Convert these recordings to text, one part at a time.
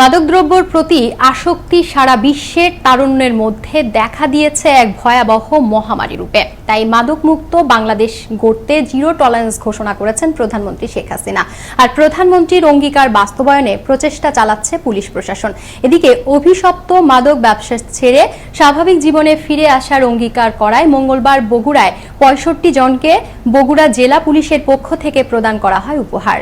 মাদকদ্রব্যর প্রতি আসক্তি সারা বিশ্বের তারুণ্যের মধ্যে দেখা দিয়েছে এক ভয়াবহ মহামারী রূপে। তাই মাদকমুক্ত বাংলাদেশ গড়তে জিরো টলারেন্স ঘোষণা করেছেন প্রধানমন্ত্রী শেখ হাসিনা। আর প্রধানমন্ত্রীর অঙ্গীকার বাস্তবায়নে প্রচেষ্টা চালাচ্ছে পুলিশ প্রশাসন। এদিকে অভিশপ্ত মাদক ব্যবসা ছেড়ে স্বাভাবিক জীবনে ফিরে আসার অঙ্গীকার করায় মঙ্গলবার বগুড়ায় পঁয়ষট্টি জনকে বগুড়া জেলা পুলিশের পক্ষ থেকে প্রদান করা হয় উপহার।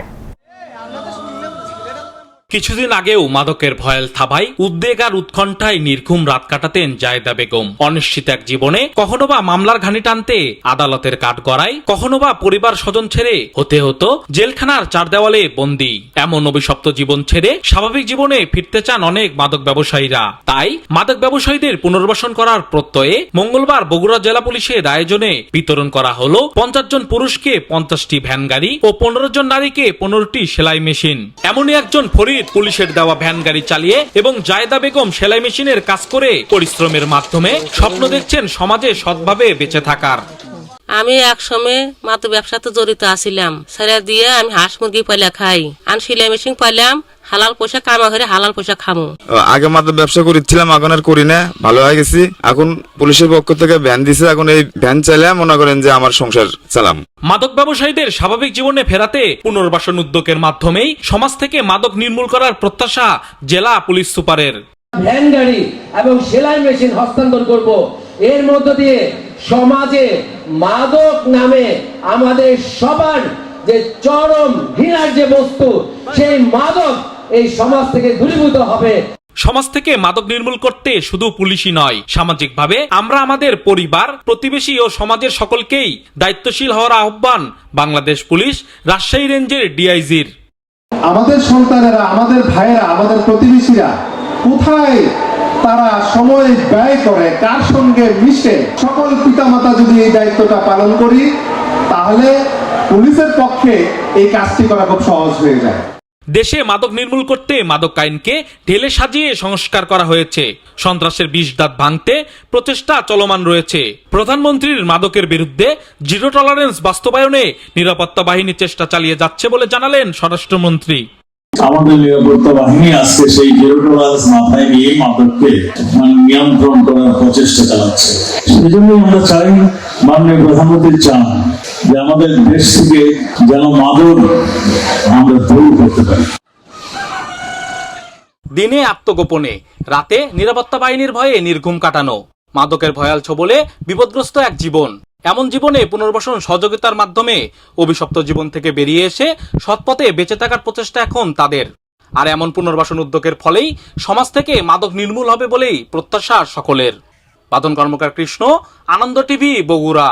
কিছুদিন আগেও মাদকের ভয়াল থাবায় উদ্বেগ আর উৎকণ্ঠায় নির্ঘুম রাত কাটাতেন জায়দা বেগম। অনিশ্চিত এক জীবনে কখনো বা মামলার ঘানি টানতে আদালতের কাঠ গড়ায় কখনো বা পরিবার স্বজন ছেড়ে হতে হতো জেলখানার চার দেওয়ালে বন্দি। এমন অভিশপ্ত জীবন ছেড়ে স্বাভাবিক জীবনে ফিরতে চান অনেক মাদক ব্যবসায়ীরা। তাই মাদক ব্যবসায়ীদের পুনর্বাসন করার প্রত্যয়ে মঙ্গলবার বগুড়া জেলা পুলিশের আয়োজনে বিতরণ করা হলো পঞ্চাশ জন পুরুষকে পঞ্চাশটি ভ্যান গাড়ি ও পনেরো জন নারীকে পনেরোটি সেলাই মেশিন। এমনই একজন ফরিদ পুলিশের দেওয়া ভ্যান গাড়ি চালিয়ে এবং জায়দা বেগম সেলাই মেশিনের কাজ করে পরিশ্রমের মাধ্যমে স্বপ্ন দেখছেন সমাজে সৎভাবে বেঁচে থাকার। আমি এক সময় মাত্র ব্যবসাতে জড়িত আছিলাম। সেটা দিয়ে আমি হাঁস মুরগি পাইলা খাই। আর সিলাই মেশিন পাইলাম হালাল পয়সা কামা করে হালাল পয়সা খামো। আগে মাত্র ব্যবসা করেছিলাম এখন আর করি না। ভালো হয়ে গেছি। এখন পুলিশের পক্ষ থেকে ভ্যান দিছে এখন এই ভ্যান চাইলে মনে করেন যে আমার সংসার চালাম। মাদক ব্যবসায়ীদের স্বাভাবিক জীবনে ফেরাতে পুনর্বাসন উদ্যোগের মাধ্যমেই সমাজ থেকে মাদক নির্মূল করার প্রত্যাশা জেলা পুলিশ সুপারের। ভ্যান গাড়ি এবং সেলাই মেশিন হস্তান্তর করব। এর মধ্য দিয়ে সমাজে মাদক নামে আমাদের সবার যে চরম ঘৃণার যে বস্তু সেই মাদক এই সমাজ থেকে দূরীভূত হবে। সমাজ থেকে মাদক নির্মূল করতে শুধু পুলিশই নয় সামাজিকভাবে আমরা আমাদের পরিবার প্রতিবেশী ও সমাজের সকলকেই দায়িত্বশীল হওয়ার আহ্বান বাংলাদেশ পুলিশ রাজশাহী রেঞ্জের ডিআইজির। আমাদের সন্তানেরা আমাদের ভাইয়েরা আমাদের প্রতিবেশীরা কোথায় তারা সময় ব্যয় করে, কার সঙ্গে মিশে? সকল পিতামাতা যদি এই দায়িত্বটা পালন করি, তাহলে পুলিশের পক্ষে এই কাজটি করা খুব সহজ হয়ে যায়। দেশে মাদক নির্মূল করতে মাদক আইনকে ঢেলে সাজিয়ে সংস্কার করা হয়েছে। সন্ত্রাসের বিষ দাঁত ভাঙতে প্রচেষ্টা চলমান রয়েছে। প্রধানমন্ত্রীর মাদকের বিরুদ্ধে জিরো টলারেন্স বাস্তবায়নে নিরাপত্তা বাহিনী চেষ্টা চালিয়ে যাচ্ছে বলে জানালেন স্বরাষ্ট্রমন্ত্রী। আমাদের নিরাপত্তা বাহিনী আজকে সেই জিরো টলারেন্স মাথায় নিয়ে মাদককে মানে নিয়ন্ত্রণ করার প্রচেষ্টা চালাচ্ছে। সেই জন্যই আমরা চাই মাননীয় প্রধানমন্ত্রী চান যে আমাদের দেশ থেকে যেন মাদক আমরা দূর করতে পারি। দিনে আত্মগোপনে, রাতে নিরাপত্তা বাহিনীর ভয়ে নির্ঘুম কাটানো, মাদকের ভয়াল ছবলে বিপদগ্রস্ত এক জীবন। এমন জীবনে পুনর্বাসন সহযোগিতার মাধ্যমে অভিশপ্ত জীবন থেকে বেরিয়ে এসে সৎপথে বেঁচে থাকার প্রচেষ্টা এখন তাদের। আর এমন পুনর্বাসন উদ্যোগের ফলেই সমাজ থেকে মাদক নির্মূল হবে বলেই প্রত্যাশা সকলের। বাদন কর্মকার কৃষ্ণ, আনন্দ টিভি, বগুড়া।